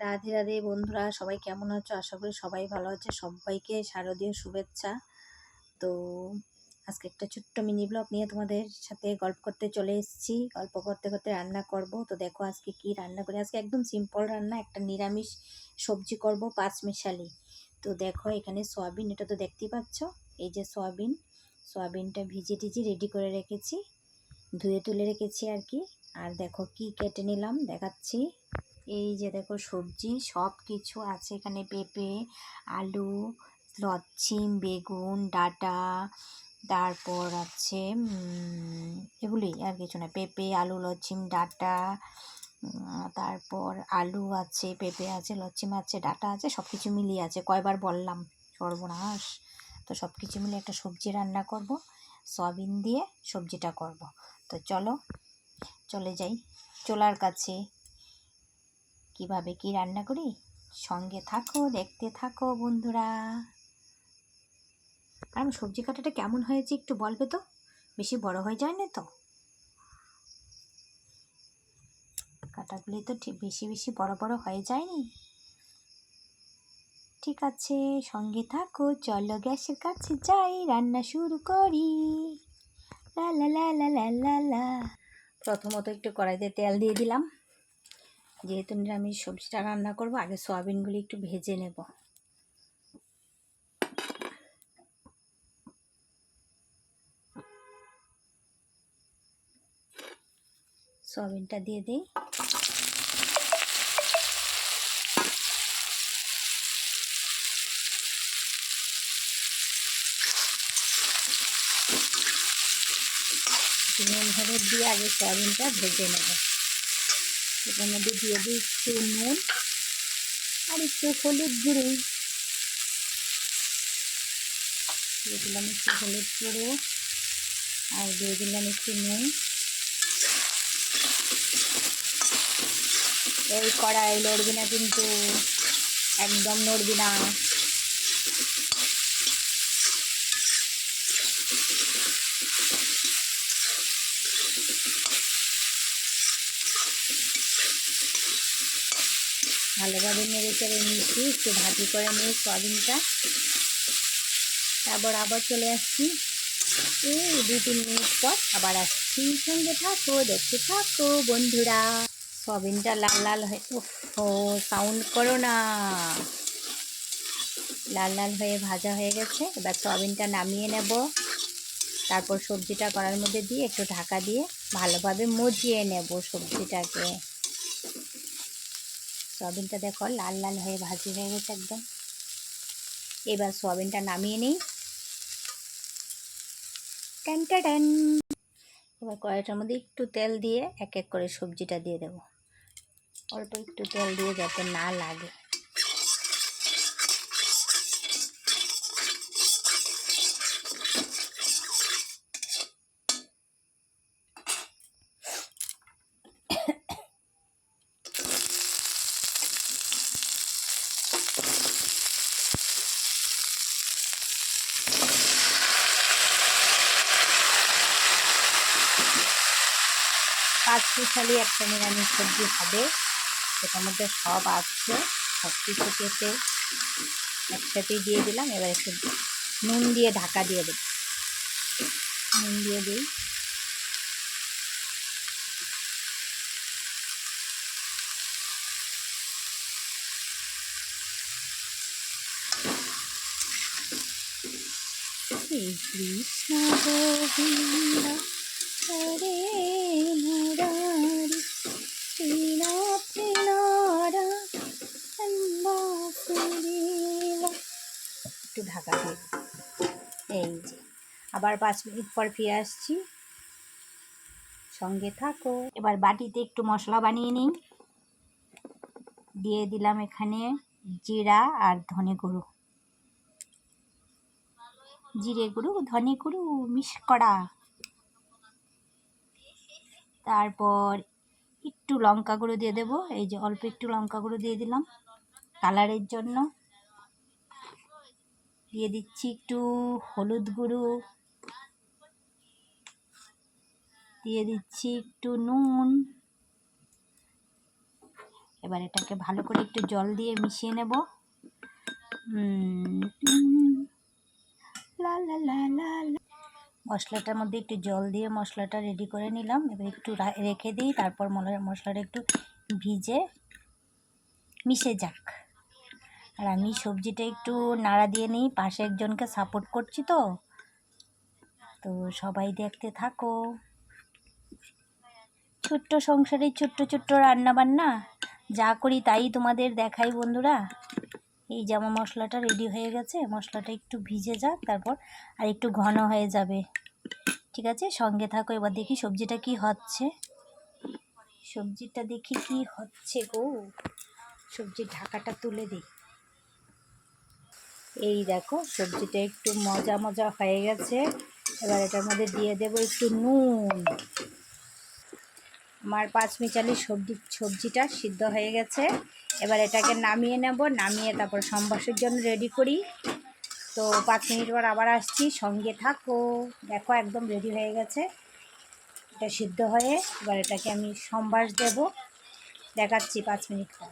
রাধে রাধে। বন্ধুরা, সবাই কেমন আছো? আশা করি সবাই ভালো আছে। সবাইকে শারদীয় শুভেচ্ছা। তো আজকে একটা ছোট্ট মিনি ব্লগ নিয়ে তোমাদের সাথে গল্প করতে চলে এসেছি। গল্প করতে করতে রান্না করব। তো দেখো আজকে কি রান্না করি? আজকে একদম সিম্পল রান্না। একটা নিরামিষ সবজি করব পাঁচ মিশালি তো দেখো এখানে সয়াবিন, এটা তো দেখতেই পাচ্ছ। এই যে সয়াবিন, সয়াবিনটা ভিজে টিজে রেডি করে রেখেছি। ধুয়ে তুলে রেখেছি আর কি। আর দেখো কি কেটে নিলাম, দেখাচ্ছি। এই যে দেখো সবজি সব কিছু আছে এখানে পেঁপে, আলু, লচ্ছিম, বেগুন, ডাটা, তারপর আছে এগুলি আর কিছু না, পেঁপে, আলু, লচ্ছিম, ডাটা তারপর আলু আছে, পেঁপে আছে, লচ্ছিম আছে, ডাটা আছে সব কিছু মিলিয়ে আছে, কয়বার বললাম, সর্বনাশ। তো সব কিছু মিলে একটা সবজি রান্না করব, সয়াবিন দিয়ে সবজিটা করব। তো চলো, চলে যাই, চোলার কাছে। কীভাবে কি রান্না করি? সঙ্গে থাকো, দেখতে থাকো বন্ধুরা। আর সবজি কাটাটা কেমন হয়েছে একটু বলবে তো? বেশি বড় হয়ে যায় না তো? কাটাগুলি তো ঠিক বেশি বেশি বড় বড় হয়ে যায়নি। ঠিক আছে, সঙ্গে থাকো, চলো গ্যাসের কাছে যাই, রান্না শুরু করি। লা লা লা লা লা লা। প্রথমত একটু কড়াইতে তেল দিয়ে দিলাম। যেহেতু নিরামিষ সবজিটা রান্না করব, আগে সয়াবিনগুলি একটু ভেজে নেব। সয়াবিনটা দিয়ে দিই। নুন, হলুদ দিয়ে আগে সয়াবিনটা ভেজে নেব। এটার মধ্যে দিয়ে দিই একটু নুন আর একটু হলুদ গুঁড়ো। দিয়ে দিলাম একটু হলুদ গুঁড়ো আর দিয়ে দিলাম একটু নুন। এই কড়াই লড়বি না কিন্তু, একদম নড়বি না। ভালোভাবে নেড়ে চেড়ে একটু ভাজি করে নিয়ে সয়াবিনটা। তারপর আবার চলে আসছি। এই দু তিন মিনিট পর আবার আসছি। সঙ্গে থাকো, দেখতে থাকো বন্ধুরা। সয়াবিনটা লাল লাল হয়ে ও সাউন্ড করো না। লাল লাল হয়ে ভাজা হয়ে গেছে। এবার সয়াবিনটা নামিয়ে নেব। তারপর সবজিটা করার মধ্যে দিয়ে একটু ঢাকা দিয়ে ভালোভাবে মজিয়ে নেব সবজিটাকে। সয়াবিনটা দেখো, লাল লাল হয়ে ভাজি হয়ে গেছে একদম। এবার সয়াবিনটা নামিয়ে নিই। ট্যানটা ট্যান। এবার কড়াইটার মধ্যে একটু তেল দিয়ে এক এক করে সবজিটা দিয়ে দেব। অল্প একটু তেল দিয়ে যাতে না লাগে। মিশালি একটা নিরামিষ সবজি হবে। সেটার মধ্যে সব আছে। সব কিছু কেটে একসাথে দিয়ে দিলাম। এবার একটু নুন দিয়ে ঢাকা দিয়ে দেব। নুন দিয়ে দিই। কৃষ্ণ গোবিন্দ, হরে মুরারি শ্রীনাথ একটু ঢাকা দিয়ে এই যে আবার পাঁচ মিনিট পর ফিরে আসছি। সঙ্গে থাকো। এবার বাটিতে একটু মশলা বানিয়ে নিই। দিয়ে দিলাম এখানে জিরা আর ধনে গুঁড়ো। জিরে গুঁড়ো, ধনে গুঁড়ো মিশ করা। তারপর একটু লঙ্কা গুঁড়ো দিয়ে দেবো। এই যে অল্প একটু লঙ্কা গুঁড়ো দিয়ে দিলাম কালারের জন্য। দিয়ে দিচ্ছি একটু হলুদ গুঁড়ো। দিয়ে দিচ্ছি একটু নুন। এবার এটাকে ভালো করে একটু জল দিয়ে মিশিয়ে নেব। লা লা লা লা। মশলাটার মধ্যে একটু জল দিয়ে মশলাটা রেডি করে নিলাম। এবার একটু রেখে দিই, তারপর মশলাটা একটু ভিজে মিশে যাক। আর আমি সবজিটা একটু নাড়া দিয়ে নিই, পাশে একজনকে সাপোর্ট করছি তো। তো সবাই দেখতে থাকো। ছোট্ট সংসারে ছোট্ট ছোট্ট রান্না বান্না যা করি তাই তোমাদের দেখাই বন্ধুরা। এই যে আমার মশলাটা রেডি হয়ে গেছে, মশলাটা একটু ভিজে যাক, তারপর আর একটু ঘন হয়ে যাবে। ঠিক আছে? সঙ্গে থাকো, এবার দেখি সবজিটা কি হচ্ছে। সবজিটা দেখি কি হচ্ছে গো। সবজির ঢাকাটা তুলে দিই। এই দেখো, সবজিটা একটু মজা মজা হয়ে গেছে। এবার এটার মধ্যে দিয়ে দেবো একটু নুন। আমার পাঁচ মিচালি সবজি, সবজিটা সিদ্ধ হয়ে গেছে। এবার এটাকে নামিয়ে নেব, নামিয়ে তারপর সম্বাসের জন্য রেডি করি। তো পাঁচ মিনিট পর আবার আসছি, সঙ্গে থাকো। দেখো একদম রেডি হয়ে গেছে। এটা সিদ্ধ হয়ে এবার এটাকে আমি সম্বাস দেব। দেখাচ্ছি পাঁচ মিনিট পর।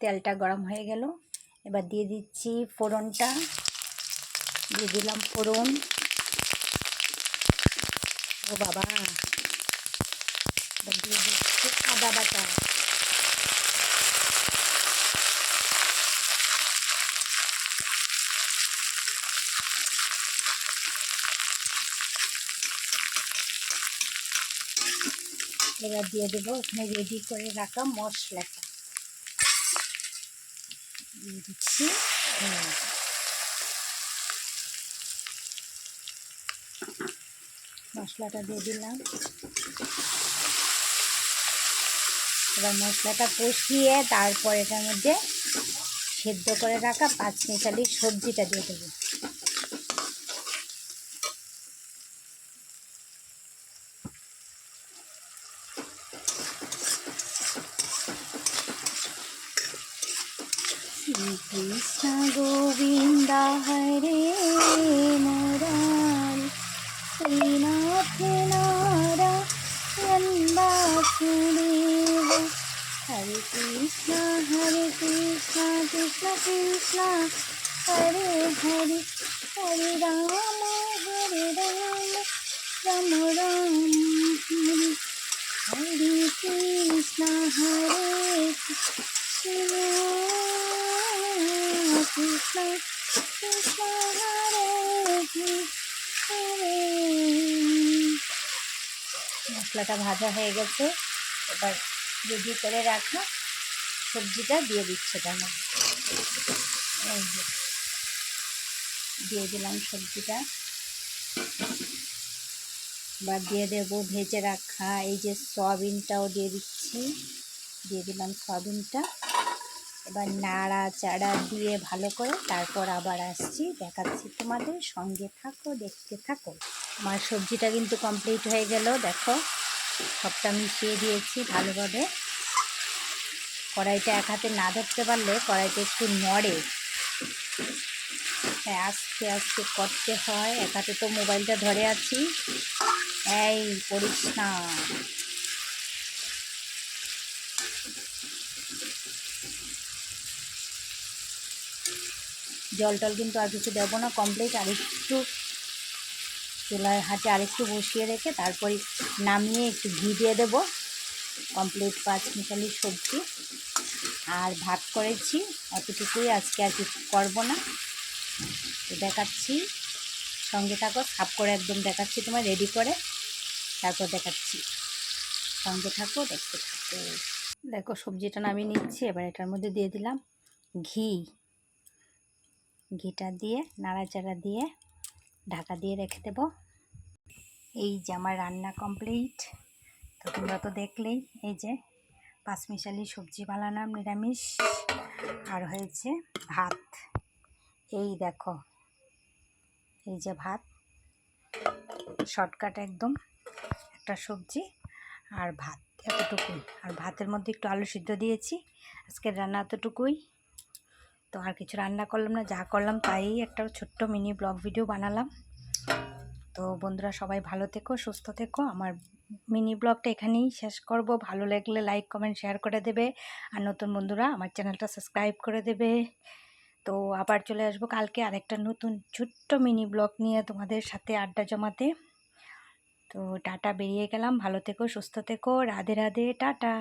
তেলটা গরম হয়ে গেল। এবার দিয়ে দিচ্ছি ফোড়নটা। দিয়ে দিলাম ফোড়ন। ও বাবা! দিয়ে দিচ্ছি আদা বাটা এবার দিয়ে দেবো, ওখানে রেডি করে রাখা মশলাটা দিয়ে দিচ্ছি। মশলাটা দিয়ে দিলাম এবার মশলাটা কষিয়ে তারপর এটার মধ্যে সেদ্ধ করে রাখা পাঁচ মিশালি সবজিটা দিয়ে দেবো কৃষ্ণ গোবিন্দ হরে মরাল শ্রীনাথ নারায়ণ বাসুদেব হরে কৃষ্ণ হরে কৃষ্ণ কৃষ্ণ কৃষ্ণ হরে হরে রাম হরে রাম রাম রাম হরে। হরে কৃষ্ণ হরে কৃষ্ণ কৃষ্ণ হরে হরে মশলাটা ভাজা হয়ে গেছে। এবার রেডি করে রাখা। সবজিটা দিয়ে দিচ্ছে তার মধ্যে দিয়ে দিলাম সবজিটা। এবার দিয়ে দেবো ভেজে রাখা এই যে সয়াবিনটাও দিয়ে দিচ্ছি। দিয়ে দিলাম সয়াবিনটা। এবার নাড়া চাড়া দিয়ে ভালো করে তারপর আবার আসছি, দেখাচ্ছি তোমাদের। সঙ্গে থাকো, দেখতে থাকো। আমার সবজিটা কিন্তু কমপ্লিট হয়ে গেল, দেখো। সবটা মিশিয়ে দিয়েছি ভালোভাবে। কড়াইটা এক হাতে না ধরতে পারলে কড়াইটা একটু নড়ে। তাই আস্তে আস্তে করতে হয়। এক হাতে তো মোবাইলটা ধরে আছি। এই, করিস না। জল টল কিন্তু আর কিছু দেবো না কমপ্লিট আর একটু চুলায় হাতে আরেকটু বসিয়ে রেখে তারপরে নামিয়ে একটু ঘি দিয়ে দেবো। কমপ্লিট পাঁচ মিশালি সবজি। আর ভাত করেছি, অতটুকুই আজকে আর কিছু করব না। তো দেখাচ্ছি। সঙ্গে থাকো, সাফ করে একদম দেখাচ্ছি তোমার রেডি করে তারপর দেখাচ্ছি। সঙ্গে থাকো, দেখতে থাকো। দেখো, সবজিটা নামিয়ে নিচ্ছি, এবার এটার মধ্যে দিয়ে দিলাম ঘি। ঘিটা দিয়ে, নাড়াচাড়া দিয়ে, ঢাকা দিয়ে রেখে দেব। এই যে আমার রান্না কমপ্লিট তো তোমরা তো দেখলেই, এই যে পাঁচমিশালি সবজি বানালাম নিরামিষ, আর হয়েছে ভাত। এই দেখো, এই যে ভাত। শর্টকাট একদম, একটা সবজি আর ভাত এতটুকুই। আর ভাতের মধ্যে একটু আলু সিদ্ধ দিয়েছি, আজকের রান্না এতটুকুই। তো আর কিছু রান্না করলাম না, যা করলাম তাই একটা ছোট্ট মিনি ব্লগ ভিডিও বানালাম। তো বন্ধুরা সবাই ভালো থেকো, সুস্থ থেকো। আমার মিনি ব্লগটা এখানেই শেষ করব। ভালো লাগলে লাইক, কমেন্ট, শেয়ার করে দেবে। আর নতুন বন্ধুরা, আমার চ্যানেলটা সাবস্ক্রাইব করে দেবে। তো আবার চলে আসব কালকে আরেকটা নতুন ছোট্ট মিনি ব্লগ নিয়ে তোমাদের সাথে আড্ডা জমাতে। তো টাটা, বেরিয়ে গেলাম। ভালো থেকো, সুস্থ থেকো। রাধে রাধে, টাটা।